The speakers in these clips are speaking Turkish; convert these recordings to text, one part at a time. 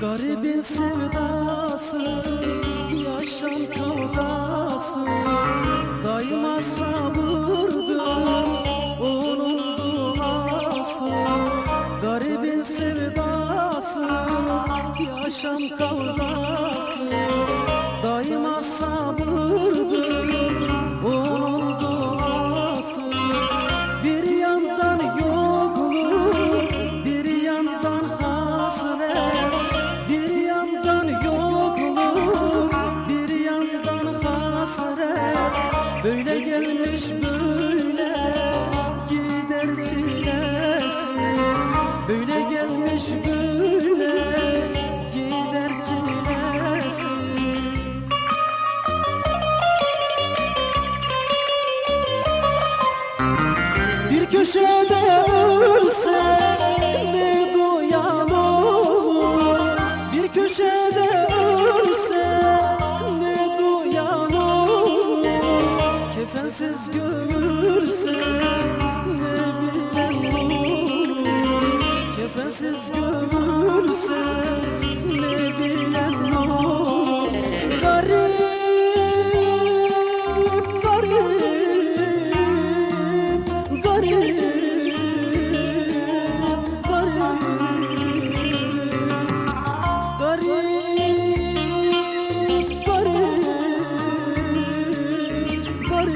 Garibin sevdası, yaşam kavgası Daima sabır köşede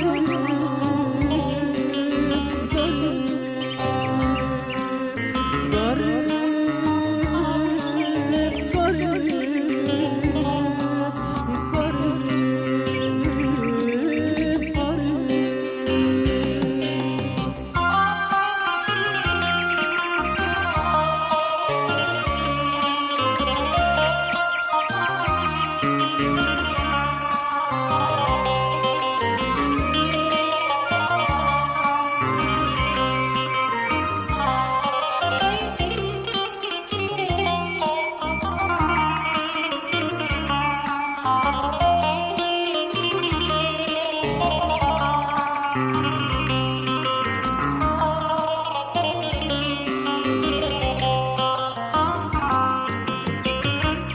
Oh.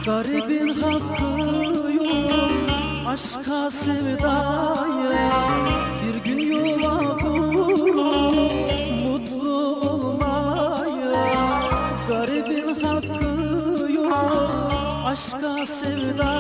Garibin hakkı yok Aşka sevdaya Bir gün yola bulur Mutlu olmaya. Garibin hakkı yok Aşka sevdaya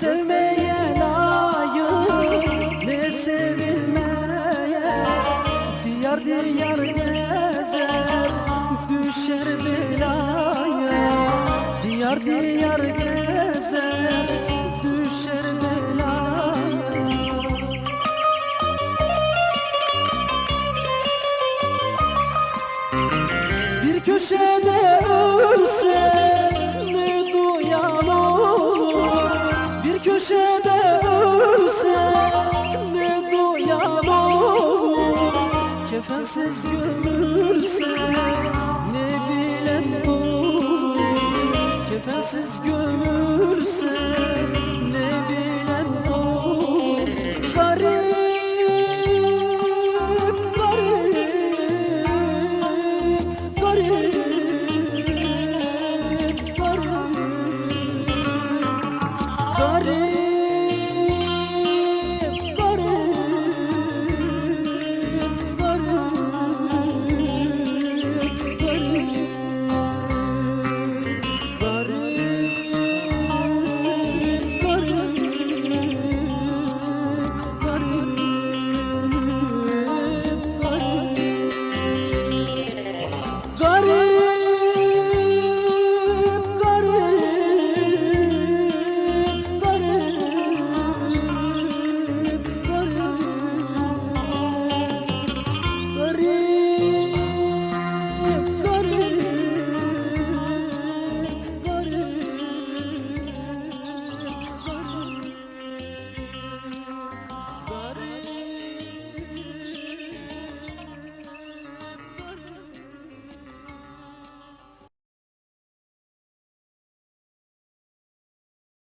sevmeye layık ne sevilmeye Diyar diyar gezer düşer belaya. Diyar diyar gezer düşer belaya. Bir köşede This is good.